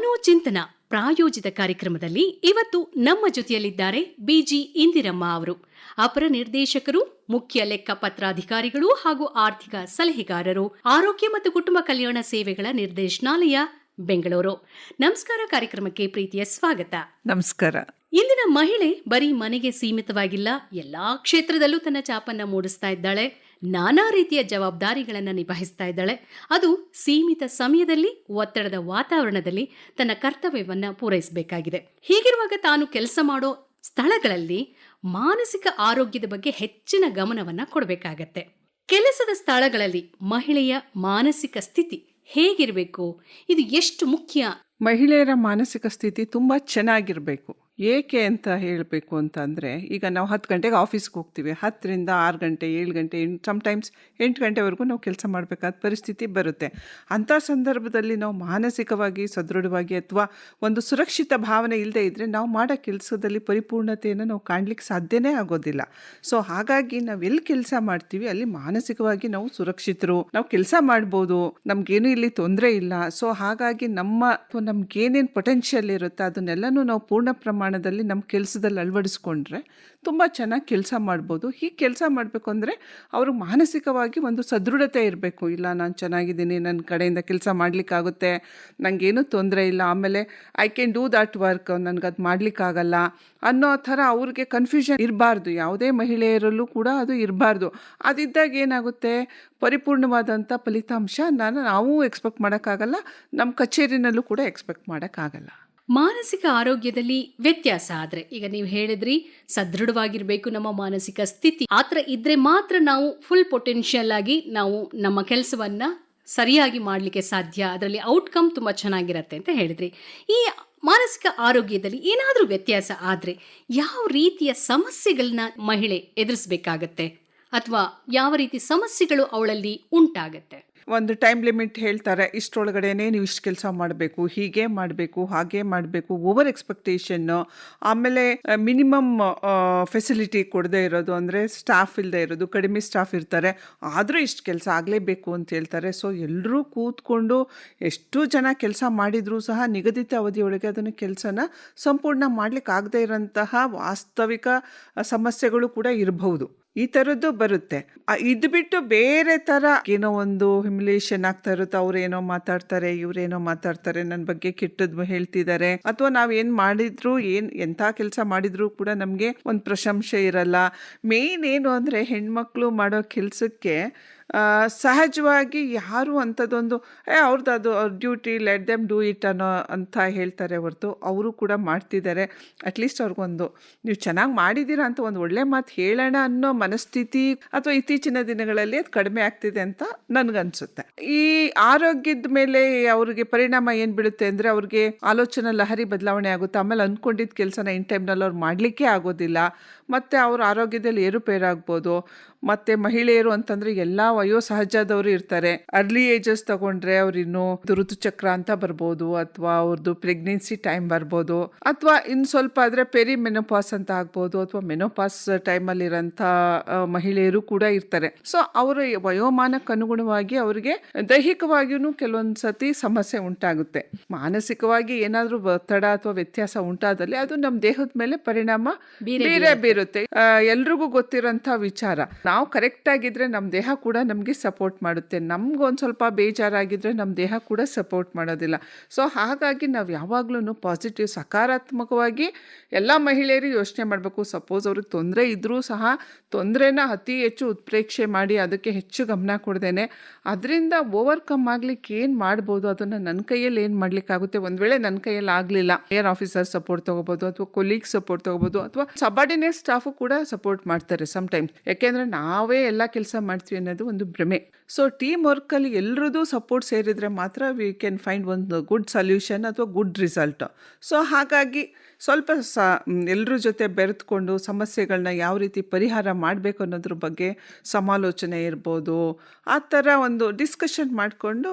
ಮನೋಚಿಂತನ ಪ್ರಾಯೋಜಿತ ಕಾರ್ಯಕ್ರಮದಲ್ಲಿ ಇವತ್ತು ನಮ್ಮ ಜೊತೆಯಲ್ಲಿದ್ದಾರೆ ಬಿಜಿ ಇಂದಿರಮ್ಮ ಅವರು. ಅಪರ ನಿರ್ದೇಶಕರು ಮುಖ್ಯ ಲೆಕ್ಕ ಪತ್ರಾಧಿಕಾರಿಗಳು ಹಾಗೂ ಆರ್ಥಿಕ ಸಲಹೆಗಾರರು ಆರೋಗ್ಯ ಮತ್ತು ಕುಟುಂಬ ಕಲ್ಯಾಣ ಸೇವೆಗಳ ನಿರ್ದೇಶನಾಲಯ ಬೆಂಗಳೂರು. ನಮಸ್ಕಾರ ಕಾರ್ಯಕ್ರಮಕ್ಕೆ ಪ್ರೀತಿಯ ಸ್ವಾಗತ. ನಮಸ್ಕಾರ. ಇಂದಿನ ಮಹಿಳೆ ಬರೀ ಮನೆಗೆ ಸೀಮಿತವಾಗಿಲ್ಲ ಎಲ್ಲಾ ಕ್ಷೇತ್ರದಲ್ಲೂ ತನ್ನ ಚಾಪನ್ನ ಮೂಡಿಸ್ತಾ ಇದ್ದಾಳೆ. ನಾನಾ ರೀತಿಯ ಜವಾಬ್ದಾರಿಗಳನ್ನು ನಿಭಾಯಿಸ್ತಾ ಇದ್ದಾಳೆ. ಅದು ಸೀಮಿತ ಸಮಯದಲ್ಲಿ, ಒತ್ತಡದ ವಾತಾವರಣದಲ್ಲಿ ತನ್ನ ಕರ್ತವ್ಯವನ್ನು ಪೂರೈಸಬೇಕಾಗಿದೆ. ಹೀಗಿರುವಾಗ ತಾನು ಕೆಲಸ ಮಾಡೋ ಸ್ಥಳಗಳಲ್ಲಿ ಮಾನಸಿಕ ಆರೋಗ್ಯದ ಬಗ್ಗೆ ಹೆಚ್ಚಿನ ಗಮನವನ್ನು ಕೊಡಬೇಕಾಗತ್ತೆ. ಕೆಲಸದ ಸ್ಥಳಗಳಲ್ಲಿ ಮಹಿಳೆಯ ಮಾನಸಿಕ ಸ್ಥಿತಿ ಹೇಗಿರಬೇಕು? ಇದು ಎಷ್ಟು ಮುಖ್ಯ? ಮಹಿಳೆಯರ ಮಾನಸಿಕ ಸ್ಥಿತಿ ತುಂಬ ಚೆನ್ನಾಗಿರಬೇಕು. ಏಕೆ ಅಂತ ಹೇಳಬೇಕು ಅಂತಂದರೆ, ಈಗ ನಾವು ಹತ್ತು ಗಂಟೆಗೆ ಆಫೀಸ್ಗೆ ಹೋಗ್ತೀವಿ. ಹತ್ತರಿಂದ ಆರು ಗಂಟೆ, ಏಳು ಗಂಟೆ ಎಂಟು ಸಮ್ಟೈಮ್ಸ್ ಎಂಟು ಗಂಟೆವರೆಗೂ ನಾವು ಕೆಲಸ ಮಾಡಬೇಕಾದ ಪರಿಸ್ಥಿತಿ ಬರುತ್ತೆ. ಅಂಥ ಸಂದರ್ಭದಲ್ಲಿ ನಾವು ಮಾನಸಿಕವಾಗಿ ಸದೃಢವಾಗಿ ಅಥವಾ ಒಂದು ಸುರಕ್ಷಿತ ಭಾವನೆ ಇಲ್ಲದೆ ಇದ್ದರೆ ನಾವು ಮಾಡೋ ಕೆಲಸದಲ್ಲಿ ಪರಿಪೂರ್ಣತೆಯನ್ನು ನಾವು ಕಾಣಲಿಕ್ಕೆ ಸಾಧ್ಯನೇ ಆಗೋದಿಲ್ಲ. ಸೊ ಹಾಗಾಗಿ ನಾವು ಎಲ್ಲಿ ಕೆಲಸ ಮಾಡ್ತೀವಿ, ಅಲ್ಲಿ ಮಾನಸಿಕವಾಗಿ ನಾವು ಸುರಕ್ಷಿತರು. ನಾವು ಕೆಲಸ ಮಾಡ್ಬೋದು, ನಮಗೇನು ಇಲ್ಲಿ ತೊಂದರೆ ಇಲ್ಲ. ಸೊ ಹಾಗಾಗಿ ನಮ್ಮ ಅಥವಾ ನಮ್ಗೇನೇನು ಪೊಟೆನ್ಷಿಯಲ್ ಇರುತ್ತೆ, ಅದನ್ನೆಲ್ಲನೂ ನಾವು ಪೂರ್ಣ ಪ್ರಮಾಣದಲ್ಲಿ ನಮ್ಮ ಕೆಲಸದಲ್ಲಿ ಅಳವಡಿಸ್ಕೊಂಡ್ರೆ ತುಂಬ ಚೆನ್ನಾಗಿ ಕೆಲಸ ಮಾಡ್ಬೋದು. ಹೀಗೆ ಕೆಲಸ ಮಾಡಬೇಕು ಅಂದರೆ ಅವರು ಮಾನಸಿಕವಾಗಿ ಒಂದು ಸದೃಢತೆ ಇರಬೇಕು. ಇಲ್ಲ, ನಾನು ಚೆನ್ನಾಗಿದ್ದೀನಿ ನನ್ನ ಕಡೆಯಿಂದ ಕೆಲಸ ಮಾಡಲಿಕ್ಕಾಗುತ್ತೆ ನನಗೇನು ತೊಂದರೆ ಇಲ್ಲ, ಆಮೇಲೆ I can do that work ನನಗದು ಮಾಡಲಿಕ್ಕಾಗಲ್ಲ ಅನ್ನೋ ಥರ ಅವ್ರಿಗೆ ಕನ್ಫ್ಯೂಷನ್ ಇರಬಾರ್ದು. ಯಾವುದೇ ಮಹಿಳೆಯರಲ್ಲೂ ಕೂಡ ಅದು ಇರಬಾರ್ದು. ಅದಿದ್ದಾಗ ಏನಾಗುತ್ತೆ? ಪರಿಪೂರ್ಣವಾದಂಥ ಫಲಿತಾಂಶ ನಾನು, ನಾವು ಎಕ್ಸ್ಪೆಕ್ಟ್ ಮಾಡೋಕ್ಕಾಗಲ್ಲ ನಮ್ಮ ಕಚೇರಿನಲ್ಲೂ ಕೂಡ ಎಕ್ಸ್ಪೆಕ್ಟ್ ಮಾಡೋಕ್ಕಾಗಲ್ಲ. ಮಾನಸಿಕ ಆರೋಗ್ಯದಲ್ಲಿ ವ್ಯತ್ಯಾಸ ಆದ್ರೆ, ಈಗ ನೀವು ಹೇಳಿದ್ರಿ, ಸದೃಢವಾಗಿರ್ಬೇಕು ನಮ್ಮ ಮಾನಸಿಕ ಸ್ಥಿತಿ. ಆತರ ಇದ್ರೆ ಮಾತ್ರ ನಾವು ಫುಲ್ ಪೊಟೆನ್ಷಿಯಲ್ ಆಗಿ ನಾವು ನಮ್ಮ ಕೆಲಸವನ್ನ ಸರಿಯಾಗಿ ಮಾಡಲಿಕ್ಕೆ ಸಾಧ್ಯ. ಅದರಲ್ಲಿ ಔಟ್ಕಮ್ ತುಂಬಾ ಚೆನ್ನಾಗಿರತ್ತೆ ಅಂತ ಹೇಳಿದ್ರಿ. ಈ ಮಾನಸಿಕ ಆರೋಗ್ಯದಲ್ಲಿ ಏನಾದರೂ ವ್ಯತ್ಯಾಸ ಆದರೆ, ಯಾವ ರೀತಿಯ ಸಮಸ್ಯೆಗಳನ್ನ ಮಹಿಳೆ ಎದುರಿಸಬೇಕಾಗತ್ತೆ? ಅಥವಾ ಯಾವ ರೀತಿ ಸಮಸ್ಯೆಗಳು ಅವಳಲ್ಲಿ ಉಂಟಾಗತ್ತೆ? ಒಂದು ಟೈಮ್ ಲಿಮಿಟ್ ಹೇಳ್ತಾರೆ, ಇಷ್ಟರೊಳಗಡೆನೇ ನೀವು ಇಷ್ಟು ಕೆಲಸ ಮಾಡಬೇಕು, ಹೀಗೆ ಮಾಡಬೇಕು, ಹಾಗೆ ಮಾಡಬೇಕು ಓವರ್ ಎಕ್ಸ್ಪೆಕ್ಟೇಷನ್ನು ಆಮೇಲೆ ಮಿನಿಮಮ್ ಫೆಸಿಲಿಟಿ ಕೊಡದೇ ಇರೋದು ಅಂದರೆ ಸ್ಟಾಫ್ ಇಲ್ಲದೆ ಇರೋದು, ಕಡಿಮೆ ಸ್ಟಾಫ್ ಇರ್ತಾರೆ, ಆದರೂ ಇಷ್ಟು ಕೆಲಸ ಆಗಲೇಬೇಕು ಅಂತ ಹೇಳ್ತಾರೆ. ಸೊ ಎಲ್ಲರೂ ಕೂತ್ಕೊಂಡು ಎಷ್ಟು ಜನ ಕೆಲಸ ಮಾಡಿದರೂ ಸಹ ನಿಗದಿತ ಅವಧಿಯೊಳಗೆ ಅದನ್ನು ಕೆಲಸನ ಸಂಪೂರ್ಣ ಮಾಡಲಿಕ್ಕೆ ಆಗದೇ ಇರೋಂತಹ ವಾಸ್ತವಿಕ ಸಮಸ್ಯೆಗಳು ಕೂಡ ಇರಬಹುದು. ಈ ಥರದ್ದು ಬರುತ್ತೆ. ಇದು ಬಿಟ್ಟು ಬೇರೆ ಥರ ಏನೋ ಒಂದು ಹಿಮಿಲೇಷನ್ ಆಗ್ತಾ ಇರುತ್ತೆ. ಅವ್ರೇನೋ ಮಾತಾಡ್ತಾರೆ, ಇವ್ರೇನೋ ಮಾತಾಡ್ತಾರೆ ನನ್ನ ಬಗ್ಗೆ ಕೆಟ್ಟದ್ದು ಹೇಳ್ತಿದ್ದಾರೆ. ಅಥವಾ ನಾವ್ ಏನ್ ಮಾಡಿದ್ರು, ಏನ್ ಎಂಥ ಕೆಲಸ ಮಾಡಿದ್ರು ಕೂಡ ನಮಗೆ ಒಂದು ಪ್ರಶಂಸೆ ಇರಲ್ಲ. ಮೇನ್ ಏನು ಅಂದರೆ ಹೆಣ್ಮಕ್ಳು ಮಾಡೋ ಕೆಲಸಕ್ಕೆ ಸಹಜವಾಗಿ ಯಾರು ಅಂಥದ್ದೊಂದು, ಏ ಅವ್ರದ್ದು ಅದು, ಅವ್ರ duty, let them do it ಅನ್ನೋ ಅಂತ ಹೇಳ್ತಾರೆ ಹೊರತು ಅವರು ಕೂಡ ಮಾಡ್ತಿದ್ದಾರೆ. ಅಟ್ಲೀಸ್ಟ್ ಅವ್ರಿಗೊಂದು, ನೀವು ಚೆನ್ನಾಗಿ ಮಾಡಿದ್ದೀರಾ ಅಂತ ಒಂದು ಒಳ್ಳೆ ಮಾತು ಹೇಳೋಣ ಅನ್ನೋ ಮನಸ್ಥಿತಿ ಅಥವಾ ಇತ್ತೀಚಿನ ದಿನಗಳಲ್ಲಿ ಅದು ಕಡಿಮೆ ಆಗ್ತಿದೆ ಅಂತ ನನಗನ್ಸುತ್ತೆ. ಈ ಆರೋಗ್ಯದ ಮೇಲೆ ಅವ್ರಿಗೆ ಪರಿಣಾಮ ಏನು ಬೀಳುತ್ತೆ ಅಂದರೆ ಅವ್ರಿಗೆ ಆಲೋಚನೆ ಲಹರಿ ಬದಲಾವಣೆ ಆಗುತ್ತೆ. ಆಮೇಲೆ ಅಂದ್ಕೊಂಡಿದ್ದ ಕೆಲಸನ ಇನ್ ಟೈಮ್ನಲ್ಲಿ ಅವ್ರು ಮಾಡಲಿಕ್ಕೆ ಆಗೋದಿಲ್ಲ. ಮತ್ತು ಅವ್ರ ಆರೋಗ್ಯದಲ್ಲಿ ಏರುಪೇರಾಗ್ಬೋದು. ಮತ್ತು ಮಹಿಳೆಯರು ಅಂತಂದ್ರೆ ಎಲ್ಲಾ ವಯೋ ವಯೋಸಹಜದವರು ಇರ್ತಾರೆ. ಅರ್ಲಿ ಏಜಸ್ ತಗೊಂಡ್ರೆ ಅವ್ರಿನ್ನು ಋತುಚಕ್ರ ಅಂತ ಬರ್ಬೋದು ಅಥವಾ ಅವ್ರದ್ದು ಪ್ರೆಗ್ನೆನ್ಸಿ ಟೈಮ್ ಬರ್ಬೋದು ಅಥವಾ ಇನ್ ಸ್ವಲ್ಪ ಆದ್ರೆ ಪೆರಿ ಮೆನೋಪಾಸ್ ಅಂತ ಆಗ್ಬೋದು ಅಥವಾ ಮೆನೋಪಾಸ್ ಟೈಮಲ್ಲಿರೋಂಥ ಮಹಿಳೆಯರು ಕೂಡ ಇರ್ತಾರೆ. ಸೊ ಅವರ ವಯೋಮಾನಕ್ಕೆ ಅನುಗುಣವಾಗಿ ಅವರಿಗೆ ದೈಹಿಕವಾಗಿಯೂ ಕೆಲವೊಂದು ಸತಿ ಸಮಸ್ಯೆ ಉಂಟಾಗುತ್ತೆ. ಮಾನಸಿಕವಾಗಿ ಏನಾದರೂ ಒತ್ತಡ ಅಥವಾ ವ್ಯತ್ಯಾಸ ಉಂಟಾದಲ್ಲಿ ಅದು ನಮ್ಮ ದೇಹದ ಮೇಲೆ ಪರಿಣಾಮ ಬೇರೆ ಬೇರೆ ಬೀರುತ್ತೆ. ಎಲ್ರಿಗೂ ಗೊತ್ತಿರೋಂಥ ವಿಚಾರ. ನಾವು ಕರೆಕ್ಟ್ ಆಗಿದ್ರೆ ನಮ್ಮ ದೇಹ ಕೂಡ ನಮಗೆ ಸಪೋರ್ಟ್ ಮಾಡುತ್ತೆ. ನಮ್ಗೆ ಒಂದು ಸ್ವಲ್ಪ ಬೇಜಾರಾಗಿದ್ದರೆ ನಮ್ಮ ದೇಹ ಕೂಡ ಸಪೋರ್ಟ್ ಮಾಡೋದಿಲ್ಲ. ಸೊ ಹಾಗಾಗಿ ನಾವು ಯಾವಾಗಲೂ ಪಾಸಿಟಿವ್ ಸಕಾರಾತ್ಮಕವಾಗಿ ಎಲ್ಲ ಮಹಿಳೆಯರು ಯೋಚನೆ ಮಾಡಬೇಕು. ಸಪೋಸ್ ಅವ್ರಿಗೆ ತೊಂದರೆ ಇದ್ದರೂ ಸಹ ತೊಂದರೆನ ಅತಿ ಹೆಚ್ಚು ಉತ್ಪ್ರೇಕ್ಷೆ ಮಾಡಿ ಅದಕ್ಕೆ ಹೆಚ್ಚು ಗಮನ ಕೊಡ್ದೇನೆ. ಅದರಿಂದ ಓವರ್ಕಮ್ ಆಗಲಿಕ್ಕೆ ಏನು ಮಾಡ್ಬೋದು? ಅದನ್ನು ನನ್ನ ಕೈಯಲ್ಲಿ ಏನು ಮಾಡಲಿಕ್ಕಾಗುತ್ತೆ? ಒಂದು ವೇಳೆ ನನ್ನ ಕೈಯಲ್ಲಿ ಆಗಲಿಲ್ಲ. ಏರ್ ಆಫೀಸರ್ ಸಪೋರ್ಟ್ ತೊಗೋಬೋದು, ಅಥವಾ ಕೊಲೀಗ್ ಸಪೋರ್ಟ್ ತೊಗೋಬೋದು, ಅಥವಾ ಸಬಾರ್ಡಿನೇಟ್ ಸ್ಟಾಫು ಕೂಡ ಸಪೋರ್ಟ್ ಮಾಡ್ತಾರೆ ಸಮ್ ಟೈಮ್ಸ್ ಯಾಕೆಂದರೆ ನಾವೇ ಎಲ್ಲ ಕೆಲಸ ಮಾಡ್ತೀವಿ ಅನ್ನೋದು ಒಂದು ಭ್ರಮೆ. ಸೊ ಟೀಮ್ ವರ್ಕಲ್ಲಿ ಎಲ್ಲರದ್ದು ಸಪೋರ್ಟ್ ಸೇರಿದರೆ ಮಾತ್ರ ವಿ ಕ್ಯಾನ್ ಫೈಂಡ್ ಒಂದು ಗುಡ್ ಸೊಲ್ಯೂಷನ್ ಅಥವಾ ಗುಡ್ ರಿಸಲ್ಟ್ ಸೊ ಹಾಗಾಗಿ ಸ್ವಲ್ಪ ಸ ಎಲ್ಲರ ಜೊತೆ ಬೆರೆತ್ಕೊಂಡು ಸಮಸ್ಯೆಗಳನ್ನ ಯಾವ ರೀತಿ ಪರಿಹಾರ ಮಾಡಬೇಕು ಅನ್ನೋದ್ರ ಬಗ್ಗೆ ಸಮಾಲೋಚನೆ ಇರ್ಬೋದು. ಆ ಥರ ಒಂದು ಡಿಸ್ಕಷನ್ ಮಾಡಿಕೊಂಡು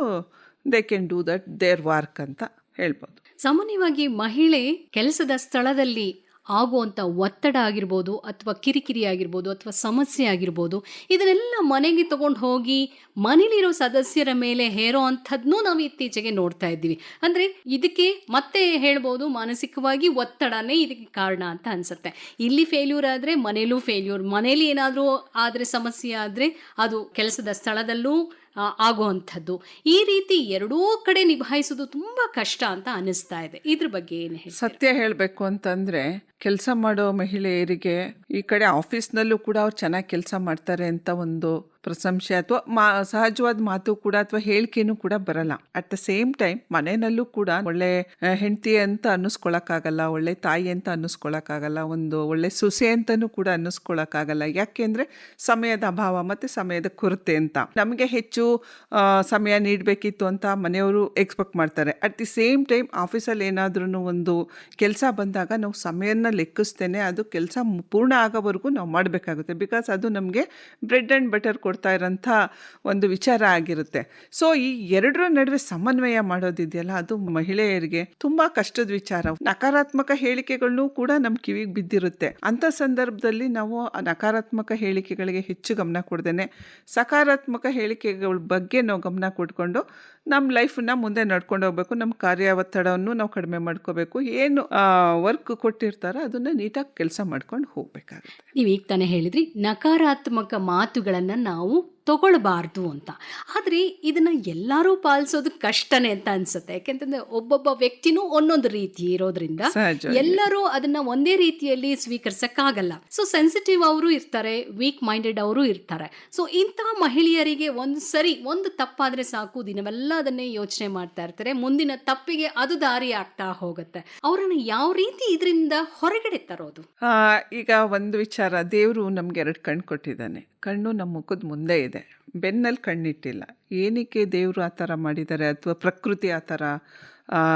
they can do that there work ಅಂತ ಹೇಳ್ಬೋದು. ಸಾಮಾನ್ಯವಾಗಿ ಮಹಿಳೆ ಕೆಲಸದ ಸ್ಥಳದಲ್ಲಿ ಆಗುವಂಥ ಒತ್ತಡ ಆಗಿರ್ಬೋದು ಅಥವಾ ಕಿರಿಕಿರಿ ಆಗಿರ್ಬೋದು ಅಥವಾ ಸಮಸ್ಯೆ ಆಗಿರ್ಬೋದು, ಇದನ್ನೆಲ್ಲ ಮನೆಗೆ ತಗೊಂಡು ಹೋಗಿ ಮನೇಲಿರೋ ಸದಸ್ಯರ ಮೇಲೆ ಹೇರೋ ಅಂಥದ್ದನ್ನೂ ನಾವು ಇತ್ತೀಚೆಗೆ ನೋಡ್ತಾ ಇದ್ದೀವಿ. ಅಂದರೆ ಇದಕ್ಕೆ ಮತ್ತೆ ಹೇಳ್ಬೋದು ಮಾನಸಿಕವಾಗಿ ಒತ್ತಡನೇ ಇದಕ್ಕೆ ಕಾರಣ ಅಂತ ಅನಿಸುತ್ತೆ. ಇಲ್ಲಿ ಫೇಲ್ಯೂರ್ ಆದರೆ ಮನೇಲೂ ಫೇಲ್ಯೂರ್ ಮನೇಲಿ ಏನಾದರೂ ಆದರೆ ಸಮಸ್ಯೆ ಆದರೆ ಅದು ಕೆಲಸದ ಸ್ಥಳದಲ್ಲೂ ಆಗುವಂಥದ್ದು. ಈ ರೀತಿ ಎರಡೂ ಕಡೆ ನಿಭಾಯಿಸೋದು ತುಂಬ ಕಷ್ಟ ಅಂತ ಅನಿಸ್ತಾ ಇದೆ. ಇದ್ರ ಬಗ್ಗೆ ಏನು ಸತ್ಯ ಹೇಳಬೇಕು ಅಂತಂದ್ರೆ, ಕೆಲಸ ಮಾಡೋ ಮಹಿಳೆಯರಿಗೆ ಈ ಕಡೆ ಆಫೀಸ್ನಲ್ಲೂ ಕೂಡ ಅವ್ರು ಚೆನ್ನಾಗಿ ಕೆಲಸ ಮಾಡ್ತಾರೆ ಅಂತ ಒಂದು ಪ್ರಶಂಸೆ ಅಥವಾ ಮಾ, ಸಹಜವಾದ ಮಾತು ಕೂಡ ಅಥವಾ ಹೇಳಿಕೆನೂ ಕೂಡ ಬರಲ್ಲ. ಅಟ್ ದ ಸೇಮ್ ಟೈಮ್ ಮನೆಯಲ್ಲೂ ಕೂಡ ಒಳ್ಳೆ ಹೆಂಡತಿ ಅಂತ ಅನ್ನಿಸ್ಕೊಳಕ್ಕಾಗಲ್ಲ, ಒಳ್ಳೆ ತಾಯಿ ಅಂತ ಅನ್ನಿಸ್ಕೊಳಕ್ಕಾಗಲ್ಲ, ಒಂದು ಒಳ್ಳೆ ಸೊಸೆ ಅಂತಲೂ ಕೂಡ ಅನ್ನಿಸ್ಕೊಳಕ್ಕಾಗಲ್ಲ. ಯಾಕೆಂದ್ರೆ ಸಮಯದ ಅಭಾವ ಮತ್ತೆ ಸಮಯದ ಕೊರತೆ ಅಂತ. ನಮಗೆ ಹೆಚ್ಚು ಸಮಯ ನೀಡಬೇಕಿತ್ತು ಅಂತ ಮನೆಯವರು ಎಕ್ಸ್ಪೆಕ್ಟ್ ಮಾಡ್ತಾರೆ. ಅಟ್ ದಿ ಸೇಮ್ ಟೈಮ್ ಆಫೀಸಲ್ಲಿ ಏನಾದ್ರೂ ಒಂದು ಕೆಲಸ ಬಂದಾಗ ನಾವು ಸಮಯನ ಲೆಕ್ಕಿಸ್ತೇನೆ, ಅದು ಕೆಲಸ ಪೂರ್ಣ ಆಗೋವರೆಗೂ ನಾವು ಮಾಡಬೇಕಾಗುತ್ತೆ. ಬಿಕಾಸ್ ಅದು ನಮಗೆ ಬ್ರೆಡ್ ಆ್ಯಂಡ್ ಬಟರ್ ಕೊಡ್ತಾ ಇರೋಂಥ ಒಂದು ವಿಚಾರ ಆಗಿರುತ್ತೆ. ಸೊ ಈ ಎರಡರ ನಡುವೆ ಸಮನ್ವಯ ಮಾಡೋದಿದೆಯಲ್ಲ ಅದು ಮಹಿಳೆಯರಿಗೆ ತುಂಬಾ ಕಷ್ಟದ ವಿಚಾರ. ನಕಾರಾತ್ಮಕ ಹೇಳಿಕೆಗಳನ್ನು ಕೂಡ ನಮ್ಮ ಕಿವಿಗೆ ಬಿದ್ದಿರುತ್ತೆ. ಅಂಥ ಸಂದರ್ಭದಲ್ಲಿ ನಾವು ನಕಾರಾತ್ಮಕ ಹೇಳಿಕೆಗಳಿಗೆ ಹೆಚ್ಚು ಗಮನ ಕೊಡ್ದೇನೆ, ಸಕಾರಾತ್ಮಕ ಹೇಳಿಕೆಗಳ ಬಗ್ಗೆ ನಾವು ಗಮನ ಕೊಟ್ಕೊಂಡು ನಮ್ಮ ಲೈಫನ್ನ ಮುಂದೆ ನಡ್ಕೊಂಡು ಹೋಗ್ಬೇಕು ನಮ್ಮ ಕಾರ್ಯ ಒತ್ತಡವನ್ನು ನಾವು ಕಡಿಮೆ ಮಾಡ್ಕೋಬೇಕು. ಏನು ವರ್ಕ್ ಕೊಟ್ಟಿರ್ತಾರೋ ಅದನ್ನು ನೀಟಾಗಿ ಕೆಲಸ ಮಾಡ್ಕೊಂಡು ಹೋಗ್ಬೇಕಾಗುತ್ತೆ. ನೀವು ಈಗ ತಾನೇ ಹೇಳಿದ್ರಿ, ನಕಾರಾತ್ಮಕ ಮಾತುಗಳನ್ನು ನಾವು ತಗೊಳ್ಬಾರ್ದು ಅಂತ. ಆದರೆ ಇದನ್ನ ಎಲ್ಲರೂ ಪಾಲಿಸೋದು ಕಷ್ಟನೇ ಅಂತ ಅನ್ಸುತ್ತೆ. ಯಾಕೆಂತಂದ್ರೆ ಒಬ್ಬೊಬ್ಬ ವ್ಯಕ್ತಿನೂ ಒಂದೊಂದು ರೀತಿ ಇರೋದ್ರಿಂದ ಎಲ್ಲರೂ ಅದನ್ನ ಒಂದೇ ರೀತಿಯಲ್ಲಿ ಸ್ವೀಕರಿಸಕ್ಕಾಗಲ್ಲ. ಸೊ ಸೆನ್ಸಿಟಿವ್ ಅವರು ಇರ್ತಾರೆ ವೀಕ್ ಮೈಂಡೆಡ್ ಅವರು ಇರ್ತಾರೆ. ಸೊ ಇಂಥ ಮಹಿಳೆಯರಿಗೆ ಒಂದು ಸರಿ ಒಂದು ತಪ್ಪಾದ್ರೆ ಸಾಕು ದಿನವೆಲ್ಲ ಅದನ್ನೇ ಯೋಚನೆ ಮಾಡ್ತಾ ಇರ್ತಾರೆ. ಮುಂದಿನ ತಪ್ಪಿಗೆ ಅದು ದಾರಿ ಆಗ್ತಾ ಹೋಗುತ್ತೆ. ಅವರನ್ನು ಯಾವ ರೀತಿ ಇದರಿಂದ ಹೊರಗಡೆ ತರೋದು? ಈಗ ಒಂದು ವಿಚಾರ ದೇವರು ನಮ್ಗೆ ಎರಡು ಕಣ್ಣು ಕೊಟ್ಟಿದ್ದಾನೆ. ಕಣ್ಣು ನಮ್ಮ ಮುಖದ ಮುಂದೆ ಇದೆ. ಬೆನ್ನಲ್ಲಿ ಕಣ್ಣಿಟ್ಟಿಲ್ಲ. ಏನಕ್ಕೆ ದೇವರು ಆ ಥರ ಮಾಡಿದ್ದಾರೆ ಅಥವಾ ಪ್ರಕೃತಿ ಆ ಥರ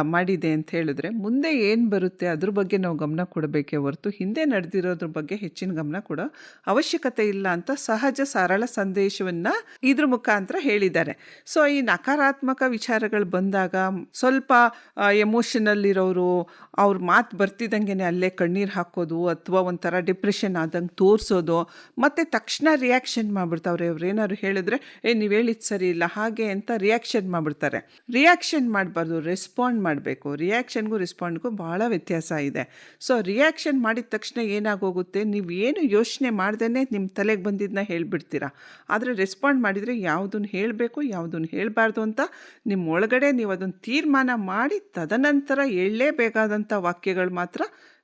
ಮಾಡಿದೆ ಅಂತ ಹೇಳಿದ್ರೆ, ಮುಂದೆ ಏನು ಬರುತ್ತೆ ಅದ್ರ ಬಗ್ಗೆ ನಾವು ಗಮನ ಕೊಡಬೇಕೇ ಹೊರತು, ಹಿಂದೆ ನಡೆದಿರೋದ್ರ ಬಗ್ಗೆ ಹೆಚ್ಚಿನ ಗಮನ ಕೊಡೋ ಅವಶ್ಯಕತೆ ಇಲ್ಲ ಅಂತ ಸಹಜ ಸರಳ ಸಂದೇಶವನ್ನು ಇದ್ರ ಮುಖಾಂತರ ಹೇಳಿದ್ದಾರೆ. ಸೊ ಈ ನಕಾರಾತ್ಮಕ ವಿಚಾರಗಳು ಬಂದಾಗ ಸ್ವಲ್ಪ ಎಮೋಷನಲ್ ಇರೋರು, ಅವ್ರ ಮಾತು ಬರ್ತಿದ್ದಂಗೆ ಅಲ್ಲೇ ಕಣ್ಣೀರು ಹಾಕೋದು ಅಥವಾ ಒಂಥರ ಡಿಪ್ರೆಷನ್ ಆದಂಗೆ ತೋರಿಸೋದು, ಮತ್ತು ತಕ್ಷಣ ರಿಯಾಕ್ಷನ್ ಮಾಡಿಬಿಡ್ತಾವ್ರೆ. ಅವ್ರು ಏನಾದ್ರು ಹೇಳಿದ್ರೆ, ಏ, ನೀವು ಹೇಳಿದ್ದು ಸರಿ ಇಲ್ಲ, ಹಾಗೆ ಅಂತ ರಿಯಾಕ್ಷನ್ ಮಾಡಿಬಿಡ್ತಾರೆ. ರಿಯಾಕ್ಷನ್ ಮಾಡಬಾರ್ದು ರೆಸ್ಪಾಂಡ್ ಮಾಡಬೇಕು. ರಿಯಾಕ್ಷನ್ಗೂ ರೆಸ್ಪಾಂಡ್ಗೂ ಭಾಳ ವ್ಯತ್ಯಾಸ ಇದೆ. ಸೊ ರಿಯಾಕ್ಷನ್ ಮಾಡಿದ ತಕ್ಷಣ ಏನಾಗೋಗುತ್ತೆ? ನೀವು ಏನು ಯೋಚನೆ ಮಾಡ್ದೇ ನಿಮ್ಮ ತಲೆಗೆ ಬಂದಿದ್ದನ್ನ ಹೇಳಿಬಿಡ್ತೀರಾ. ಆದರೆ ರೆಸ್ಪಾಂಡ್ ಮಾಡಿದರೆ ಯಾವುದನ್ನು ಹೇಳಬೇಕು ಯಾವುದನ್ನು ಹೇಳಬಾರ್ದು ಅಂತ ನಿಮ್ಮ ಒಳಗಡೆ ನೀವು ಅದನ್ನು ತೀರ್ಮಾನ ಮಾಡಿ ತದನಂತರ ಹೇಳಲೇಬೇಕಾದಂಥ ವಾಕ್ಯಗಳು ಮಾತ್ರ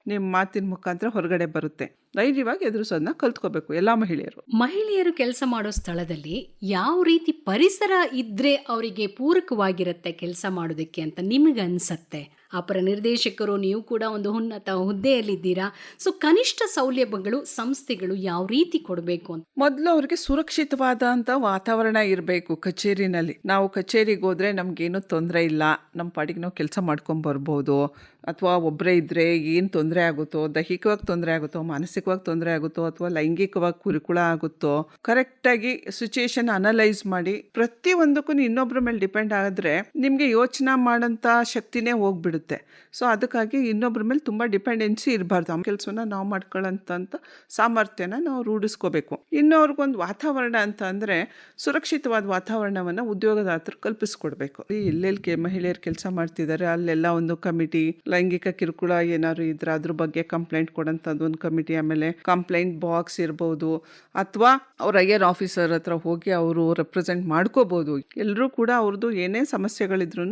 ನಿಮ್ಮ ಮಾತಿನ ಮುಖಾಂತರ ಹೊರಗಡೆ ಬರುತ್ತೆ. ಧೈರ್ಯವಾಗಿ ಎದುರಿಸೋದನ್ನ ಕಲ್ತ್ಕೋಬೇಕು ಎಲ್ಲ ಮಹಿಳೆಯರು. ಮಹಿಳೆಯರು ಕೆಲಸ ಮಾಡೋ ಸ್ಥಳದಲ್ಲಿ ಯಾವ ರೀತಿ ಪರಿಸರ ಇದ್ರೆ ಅವರಿಗೆ ಪೂರಕವಾಗಿರುತ್ತೆ ಕೆಲಸ ಮಾಡೋದಕ್ಕೆ ಅಂತ ನಿಮಗೆ ಅನ್ಸತ್ತೆ? ಅಪರ ನಿರ್ದೇಶಕರು ನೀವು ಕೂಡ ಒಂದು ಉನ್ನತ ಹುದ್ದೆಯಲ್ಲಿದ್ದೀರಾ? ಸೊ ಕನಿಷ್ಠ ಸೌಲಭ್ಯಗಳು ಸಂಸ್ಥೆಗಳು ಯಾವ ರೀತಿ ಕೊಡಬೇಕು ಅಂತ? ಮೊದಲು ಅವ್ರಿಗೆ ಸುರಕ್ಷಿತವಾದಂಥ ವಾತಾವರಣ ಇರಬೇಕು ಕಚೇರಿನಲ್ಲಿ. ನಾವು ಕಚೇರಿಗೆ ಹೋದ್ರೆ ನಮ್ಗೇನು ತೊಂದರೆ ಇಲ್ಲ. ನಮ್ಮ ಪಾಡಿಗೆ ನಾವು ಕೆಲಸ ಮಾಡ್ಕೊಂಡು ಬರ್ಬೋದು. ಅಥವಾ ಒಬ್ಬರೇ ಇದ್ದರೆ ಏನು ತೊಂದರೆ ಆಗುತ್ತೋ ದೈಹಿಕವಾಗಿ ತೊಂದರೆ ಆಗುತ್ತೋ ಮಾನಸಿಕವಾಗಿ ತೊಂದರೆ ಆಗುತ್ತೋ ಅಥವಾ ಲೈಂಗಿಕವಾಗಿ ಕುರುಕುಳ ಆಗುತ್ತೋ, ಕರೆಕ್ಟಾಗಿ ಸಿಚುಯೇಷನ್ ಅನಲೈಸ್ ಮಾಡಿ ಪ್ರತಿಯೊಂದಕ್ಕೂ ಇನ್ನೊಬ್ಬರ ಮೇಲೆ ಡಿಪೆಂಡ್ ಆದರೆ ನಿಮಗೆ ಯೋಚನೆ ಮಾಡೋಂಥ ಶಕ್ತಿನೇ ಹೋಗ್ಬಿಡುತ್ತೆ. ಸೊ, ಅದಕ್ಕಾಗಿ ಇನ್ನೊಬ್ಬರ ಮೇಲೆ ತುಂಬ ಡಿಪೆಂಡೆನ್ಸಿ ಇರಬಾರ್ದು. ಆ ಕೆಲಸವನ್ನ ನಾವು ಮಾಡ್ಕೊಳ್ಳೋಂಥ ಸಾಮರ್ಥ್ಯನ ನಾವು ರೂಢಿಸ್ಕೋಬೇಕು. ಇನ್ನೋರ್ಗೊಂದು ವಾತಾವರಣ ಅಂತ ಅಂದರೆ ಸುರಕ್ಷಿತವಾದ ವಾತಾವರಣವನ್ನು ಉದ್ಯೋಗದಾತರು ಕಲ್ಪಿಸ್ಕೊಡ್ಬೇಕು. ಎಲ್ಲೆಲ್ಲಿ ಕೆ ಮಹಿಳೆಯರು ಕೆಲಸ ಮಾಡ್ತಿದ್ದಾರೆ ಅಲ್ಲೆಲ್ಲ ಒಂದು ಕಮಿಟಿ, ಲೈಂಗಿಕ ಕಿರುಕುಳ ಏನಾದ್ರು ಇದ್ರೆ ಅದ್ರ ಬಗ್ಗೆ ಕಂಪ್ಲೇಂಟ್ ಕೊಡೋಂಥದ್ದು ಒಂದು ಕಮಿಟಿ ಆಮೇಲೆ ಕಂಪ್ಲೇಂಟ್ ಬಾಕ್ಸ್ ಇರ್ಬೋದು ಅಥವಾ ಅವ್ರ ಐಯರ್ ಆಫೀಸರ್ ಹತ್ರ ಹೋಗಿ ಅವರು ರೆಪ್ರೆಸೆಂಟ್ ಮಾಡ್ಕೋಬೋದು. ಎಲ್ಲರೂ ಕೂಡ ಅವ್ರದ್ದು ಏನೇ ಸಮಸ್ಯೆಗಳಿದ್ರು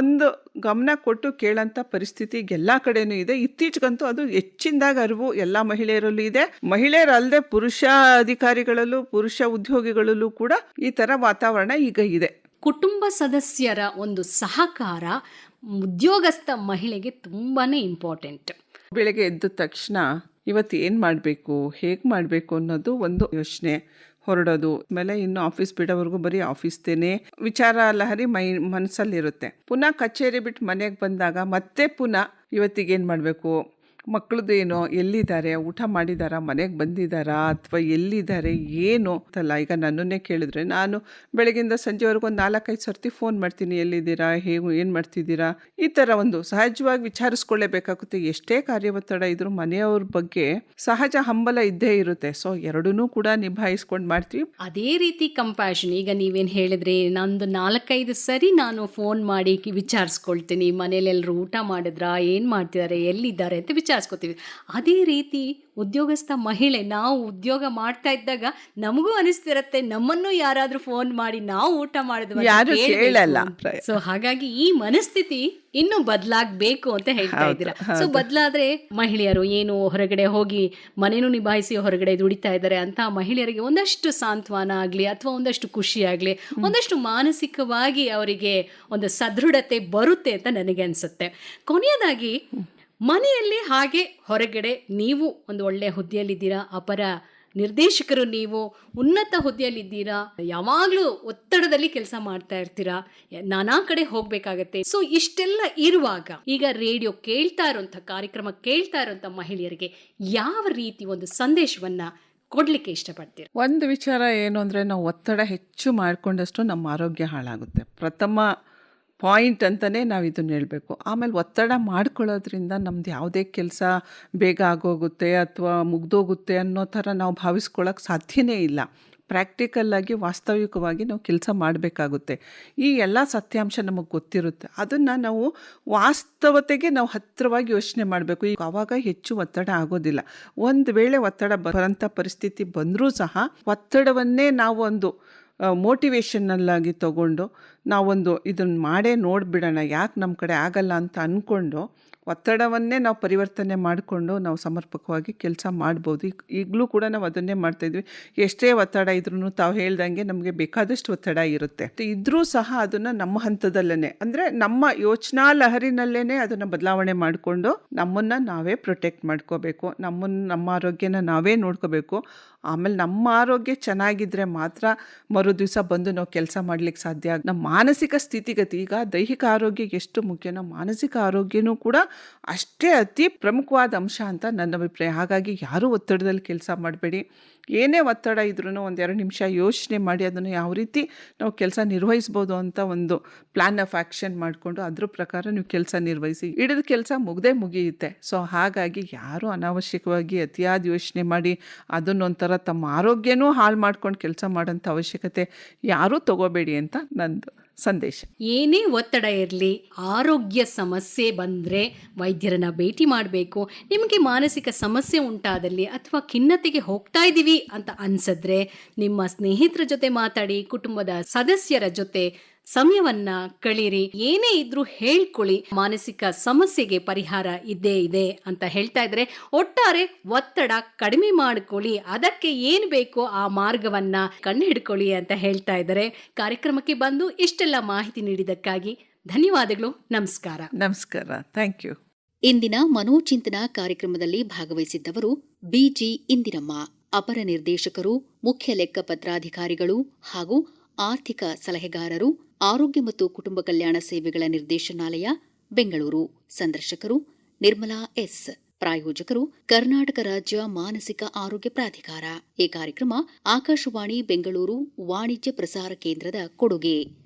ಒಂದು ಗಮನ ಕೊಟ್ಟು ಕೇಳೋಂಥ ಪರಿಸ್ಥಿತಿ ಎಲ್ಲ ಕಡೆನೂ ಇದೆ. ಇತ್ತೀಚೆಗಂತೂ ಅದು ಹೆಚ್ಚಿನದಾಗ ಅರಿವು ಎಲ್ಲ ಮಹಿಳೆಯರಲ್ಲೂ ಇದೆ. ಮಹಿಳೆಯರಲ್ಲದೆ ಪುರುಷ ಅಧಿಕಾರಿಗಳಲ್ಲೂ ಪುರುಷ ಉದ್ಯೋಗಿಗಳಲ್ಲೂ ಕೂಡ ಈ ಥರ ವಾತಾವರಣ ಈಗ ಇದೆ. ಕುಟುಂಬ ಸದಸ್ಯರ ಒಂದು ಸಹಕಾರ ಉದ್ಯೋಗಸ್ಥ ಮಹಿಳೆಗೆ ತುಂಬಾನೇ ಇಂಪಾರ್ಟೆಂಟ್ ಬೆಳಗ್ಗೆ ಎದ್ದ ತಕ್ಷಣ ಇವತ್ತು ಏನು ಮಾಡಬೇಕು, ಹೇಗೆ ಮಾಡಬೇಕು ಅನ್ನೋದು ಒಂದು ಯೋಚನೆ ಹೊರಡೋದು. ಆಮೇಲೆ ಇನ್ನು ಆಫೀಸ್ ಬಿಡೋವರೆಗೂ ಬರೀ ಆಫೀಸ್ದೇನೆ ವಿಚಾರ ಲಹರಿ ಮೈ ಮನಸ್ಸಲ್ಲಿರುತ್ತೆ ಪುನಃ ಕಚೇರಿ ಬಿಟ್ಟು ಮನೆಗೆ ಬಂದಾಗ ಮತ್ತೆ ಪುನಃ ಇವತ್ತಿಗೇನು ಮಾಡಬೇಕು? ಮಕ್ಕಳದ್ದೇನೋ ಎಲ್ಲಿದ್ದಾರೆ, ಊಟ ಮಾಡಿದಾರಾ, ಮನೆಗೆ ಬಂದಿದ್ದಾರಾ ಅಥವಾ ಎಲ್ಲಿದ್ದಾರೆ, ಏನು ಅಂತಲ್ಲ? ಈಗ ನನ್ನನ್ನೇ ಕೇಳಿದ್ರೆ ನಾನು ಬೆಳಗಿಂದ ಸಂಜೆವರೆಗೂ ಒಂದು ನಾಲ್ಕೈದು ಸರ್ತಿ ಫೋನ್ ಮಾಡ್ತೀನಿ, ಎಲ್ಲಿದ್ದೀರಾ, ಹೇಗೆ, ಏನು ಮಾಡ್ತಿದ್ದೀರಾ? ಈ ಥರ ಒಂದು ಸಹಜವಾಗಿ ವಿಚಾರಿಸ್ಕೊಳ್ಳೇಬೇಕಾಗುತ್ತೆ. ಎಷ್ಟೇ ಕಾರ್ಯ ಒತ್ತಡ ಇದ್ರೂ ಮನೆಯವ್ರ ಬಗ್ಗೆ ಸಹಜ ಹಂಬಲ ಇದ್ದೇ ಇರುತ್ತೆ. ಸೊ ಎರಡನ್ನೂ ಕೂಡ ನಿಭಾಯಿಸ್ಕೊಂಡು ಮಾಡ್ತೀವಿ. ಅದೇ ರೀತಿ ಕಂಪ್ಯಾಷನ್ ಈಗ ನೀವೇನು ಹೇಳಿದ್ರೆ ನಂದು ನಾಲ್ಕೈದು ಸರಿ ನಾನು ಫೋನ್ ಮಾಡಿ ವಿಚಾರಿಸ್ಕೊಳ್ತೀನಿ. ಮನೇಲಿ ಎಲ್ಲರೂ ಊಟ ಮಾಡಿದ್ರಾ, ಏನು ಮಾಡ್ತಿದ್ದಾರೆ ಎಲ್ಲಿದ್ದಾರೆ ಅಂತ ವಿಚಾರಿಸ್ಕೊತೀವಿ ಅದೇ ರೀತಿ ಉದ್ಯೋಗಸ್ಥ ಮಹಿಳೆ ನಾವು ಉದ್ಯೋಗ ಮಾಡ್ತಾ ಇದ್ದಾಗ ನಮಗೂ ಅನಿಸ್ತಿರತ್ತೆ ನಮ್ಮನ್ನು ಯಾರಾದರೂ ಫೋನ್ ಮಾಡಿ ನಾವು ಊಟ ಮಾಡಿದ್ವಿ ಕೇಳಲ್ಲ. ಸೊ ಹಾಗಾಗಿ ಈ ಮನಸ್ಥಿತಿ ಇನ್ನೂ ಬದಲಾಗಬೇಕು ಅಂತ ಹೇಳ್ತಾ ಇದ್ದೀರಾ. ಸೊ ಬದಲಾದ್ರೆ ಮಹಿಳೆಯರು ಏನು ಹೊರಗಡೆ ಹೋಗಿ ಮನೇನು ನಿಭಾಯಿಸಿ ಹೊರಗಡೆ ದುಡಿತಾ ಇದ್ದಾರೆ ಅಂತ ಮಹಿಳೆಯರಿಗೆ ಒಂದಷ್ಟು ಸಾಂತ್ವನ ಆಗಲಿ ಅಥವಾ ಒಂದಷ್ಟು ಖುಷಿ ಆಗಲಿ ಒಂದಷ್ಟು ಮಾನಸಿಕವಾಗಿ ಅವರಿಗೆ ಒಂದು ಸದೃಢತೆ ಬರುತ್ತೆ ಅಂತ ನನಗೆ ಅನಿಸುತ್ತೆ. ಕೊನೆಯದಾಗಿ ಮನೆಯಲ್ಲಿ ಹಾಗೆ ಹೊರಗಡೆ ನೀವು ಒಂದು ಒಳ್ಳೆಯ ಹುದ್ದೆಯಲ್ಲಿದ್ದೀರಾ, ಅಪರ ನಿರ್ದೇಶಕರು ನೀವು ಉನ್ನತ ಹುದ್ದೆಯಲ್ಲಿದ್ದೀರಾ, ಯಾವಾಗಲೂ ಒತ್ತಡದಲ್ಲಿ ಕೆಲಸ ಮಾಡ್ತಾ ಇರ್ತೀರಾ, ನಾನಾ ಕಡೆ ಹೋಗಬೇಕಾಗತ್ತೆ. ಸೊ ಇಷ್ಟೆಲ್ಲ ಇರುವಾಗ ಈಗ ರೇಡಿಯೋ ಕೇಳ್ತಾ ಇರುವಂಥ ಕಾರ್ಯಕ್ರಮ ಕೇಳ್ತಾ ಇರುವಂಥ ಮಹಿಳೆಯರಿಗೆ ಯಾವ ರೀತಿ ಒಂದು ಸಂದೇಶವನ್ನ ಕೊಡಲಿಕ್ಕೆ ಇಷ್ಟಪಡ್ತೀರಾ? ಒಂದು ವಿಚಾರ ಏನು ಅಂದರೆ ನಾವು ಒತ್ತಡ ಹೆಚ್ಚು ಮಾಡಿಕೊಂಡಷ್ಟು ನಮ್ಮ ಆರೋಗ್ಯ ಹಾಳಾಗುತ್ತೆ. ಪ್ರಥಮ ಪಾಯಿಂಟ್ ಅಂತಲೇ ನಾವು ಇದನ್ನು ಹೇಳಬೇಕು. ಆಮೇಲೆ ಒತ್ತಡ ಮಾಡ್ಕೊಳ್ಳೋದ್ರಿಂದ ನಮ್ದು ಯಾವುದೇ ಕೆಲಸ ಬೇಗ ಆಗೋಗುತ್ತೆ ಅಥವಾ ಮುಗ್ದೋಗುತ್ತೆ ಅನ್ನೋ ಥರ ನಾವು ಭಾವಿಸ್ಕೊಳ್ಳೋಕೆ ಸಾಧ್ಯನೇ ಇಲ್ಲ. ಪ್ರಾಕ್ಟಿಕಲ್ಲಾಗಿ ವಾಸ್ತವಿಕವಾಗಿ ನಾವು ಕೆಲಸ ಮಾಡಬೇಕಾಗುತ್ತೆ. ಈ ಎಲ್ಲ ಸತ್ಯಾಂಶ ನಮಗೆ ಗೊತ್ತಿರುತ್ತೆ. ಅದನ್ನು ನಾವು ವಾಸ್ತವತೆಗೆ ನಾವು ಹತ್ತಿರವಾಗಿ ಯೋಚನೆ ಮಾಡಬೇಕು. ಈಗ ಆವಾಗ ಹೆಚ್ಚು ಒತ್ತಡ ಆಗೋದಿಲ್ಲ. ಒಂದು ವೇಳೆ ಒತ್ತಡ ಬರೋಂಥ ಪರಿಸ್ಥಿತಿ ಬಂದರೂ ಸಹ ಒತ್ತಡವನ್ನೇ ನಾವು ಒಂದು ಮೋಟಿವೇಶನಲ್ಲಾಗಿ ತಗೊಂಡು ನಾವೊಂದು ಇದನ್ನು ಮಾಡೇ ನೋಡಿಬಿಡೋಣ ಯಾಕೆ ನಮ್ಮ ಕಡೆ ಆಗಲ್ಲ ಅಂತ ಅಂದ್ಕೊಂಡು ಒತ್ತಡವನ್ನೇ ನಾವು ಪರಿವರ್ತನೆ ಮಾಡಿಕೊಂಡು ನಾವು ಸಮರ್ಪಕವಾಗಿ ಕೆಲಸ ಮಾಡ್ಬೋದು. ಈಗ, ಈಗಲೂ ಕೂಡ ನಾವು ಅದನ್ನೇ ಮಾಡ್ತಾಯಿದ್ವಿ ಎಷ್ಟೇ ಒತ್ತಡ ಇದ್ರೂ ತಾವು ಹೇಳ್ದಂಗೆ ನಮಗೆ ಬೇಕಾದಷ್ಟು ಒತ್ತಡ ಇರುತ್ತೆ. ಇದ್ರೂ ಸಹ ಅದನ್ನು ನಮ್ಮ ಹಂತದಲ್ಲೇ ಅಂದರೆ ನಮ್ಮ ಯೋಚನಾ ಲಹರಿನಲ್ಲೇ ಅದನ್ನು ಬದಲಾವಣೆ ಮಾಡಿಕೊಂಡು ನಮ್ಮನ್ನು ನಾವೇ ಪ್ರೊಟೆಕ್ಟ್ ಮಾಡ್ಕೋಬೇಕು. ನಮ್ಮನ್ನು ನಮ್ಮ ಆರೋಗ್ಯನ ನಾವೇ ನೋಡ್ಕೋಬೇಕು. ಆಮೇಲೆ ನಮ್ಮ ಆರೋಗ್ಯ ಚೆನ್ನಾಗಿದ್ದರೆ ಮಾತ್ರ ಮರು ದಿವಸ ಬಂದು ನಾವು ಕೆಲಸ ಮಾಡ್ಲಿಕ್ಕೆ ಸಾಧ್ಯ. ನಮ್ಮ ಮಾನಸಿಕ ಸ್ಥಿತಿಗತಿ, ಈಗ ದೈಹಿಕ ಆರೋಗ್ಯ ಎಷ್ಟು ಮುಖ್ಯನೋ ಮಾನಸಿಕ ಆರೋಗ್ಯನೂ ಕೂಡ ಅಷ್ಟೇ ಅತಿ ಪ್ರಮುಖವಾದ ಅಂಶ ಅಂತ ನನ್ನ ಅಭಿಪ್ರಾಯ. ಹಾಗಾಗಿ ಯಾರೂ ಒತ್ತಡದಲ್ಲಿ ಕೆಲಸ ಮಾಡಬೇಡಿ. ಏನೇ ಒತ್ತಡ ಇದ್ರೂ ಒಂದೆರಡು ನಿಮಿಷ ಯೋಚನೆ ಮಾಡಿ ಅದನ್ನು ಯಾವ ರೀತಿ ನಾವು ಕೆಲಸ ನಿರ್ವಹಿಸ್ಬೋದು ಅಂತ ಒಂದು ಪ್ಲ್ಯಾನ್ ಆಫ್ ಆ್ಯಕ್ಷನ್ ಮಾಡಿಕೊಂಡು ಅದ್ರ ಪ್ರಕಾರ ನೀವು ಕೆಲಸ ನಿರ್ವಹಿಸಿ. ಹಿಡಿದ ಕೆಲಸ ಮುಗದೇ ಮುಗಿಯುತ್ತೆ. ಸೊ ಹಾಗಾಗಿ ಯಾರೂ ಅನಾವಶ್ಯಕವಾಗಿ ಅತಿಯಾದ ಯೋಚನೆ ಮಾಡಿ ಅದನ್ನೊಂಥರ ತಮ್ಮ ಆರೋಗ್ಯನೂ ಹಾಳು ಮಾಡ್ಕೊಂಡು ಕೆಲಸ ಮಾಡೋಂಥ ಅವಶ್ಯಕತೆ ಯಾರೂ ತಗೋಬೇಡಿ ಅಂತ ನಂದು ಸಂದೇಶ. ಏನೇ ಒತ್ತಡ ಇರಲಿ, ಆರೋಗ್ಯ ಸಮಸ್ಯೆ ಬಂದರೆ ವೈದ್ಯರನ್ನ ಭೇಟಿ ಮಾಡಬೇಕು. ನಿಮಗೆ ಮಾನಸಿಕ ಸಮಸ್ಯೆ ಉಂಟಾದಲ್ಲಿ ಅಥವಾ ಖಿನ್ನತೆಗೆ ಹೋಗ್ತಾ ಇದ್ದೀವಿ ಅಂತ ಅನ್ಸಿದ್ರೆ ನಿಮ್ಮ ಸ್ನೇಹಿತರ ಜೊತೆ ಮಾತಾಡಿ, ಕುಟುಂಬದ ಸದಸ್ಯರ ಜೊತೆ ಸಮಯವನ್ನ ಕಳೀರಿ. ಏನೇ ಇದ್ರೂ ಹೇಳ್ಕೊಳ್ಳಿ. ಮಾನಸಿಕ ಸಮಸ್ಯೆಗೆ ಪರಿಹಾರ ಇದ್ದೇ ಇದೆ ಅಂತ ಹೇಳ್ತಾ ಇದ್ರೆ ಒಟ್ಟಾರೆ ಒತ್ತಡ ಕಡಿಮೆ ಮಾಡ್ಕೊಳ್ಳಿ. ಅದಕ್ಕೆ ಏನ್ ಬೇಕೋ ಆ ಮಾರ್ಗವನ್ನ ಕಂಡು ಹಿಡ್ಕೊಳ್ಳಿ ಅಂತ ಹೇಳ್ತಾ ಇದ್ದಾರೆ. ಕಾರ್ಯಕ್ರಮಕ್ಕೆ ಬಂದು ಇಷ್ಟೆಲ್ಲ ಮಾಹಿತಿ ನೀಡಿದ್ದಕ್ಕಾಗಿ ಧನ್ಯವಾದಗಳು. ನಮಸ್ಕಾರ. ನಮಸ್ಕಾರ. ಥ್ಯಾಂಕ್ ಯು ಇಂದಿನ ಮನೋಚಿಂತನ ಕಾರ್ಯಕ್ರಮದಲ್ಲಿ ಭಾಗವಹಿಸಿದ್ದವರು ಬಿಜಿ ಇಂದಿರಮ್ಮ. ಅಪರ ನಿರ್ದೇಶಕರು ಮುಖ್ಯ ಲೆಕ್ಕಪತ್ರಾಧಿಕಾರಿಗಳು ಹಾಗೂ ಆರ್ಥಿಕ ಸಲಹೆಗಾರರು, ಆರೋಗ್ಯ ಮತ್ತು ಕುಟುಂಬ ಕಲ್ಯಾಣ ಸೇವೆಗಳ ನಿರ್ದೇಶನಾಲಯ, ಬೆಂಗಳೂರು. ಸಂದರ್ಶಕರು ನಿರ್ಮಲಾ ಎಸ್. ಪ್ರಾಯೋಜಕರು ಕರ್ನಾಟಕ ರಾಜ್ಯ ಮಾನಸಿಕ ಆರೋಗ್ಯ ಪ್ರಾಧಿಕಾರ. ಈ ಕಾರ್ಯಕ್ರಮ ಆಕಾಶವಾಣಿ ಬೆಂಗಳೂರು ವಾಣಿಜ್ಯ ಪ್ರಸಾರ ಕೇಂದ್ರದ ಕೊಡುಗೆ.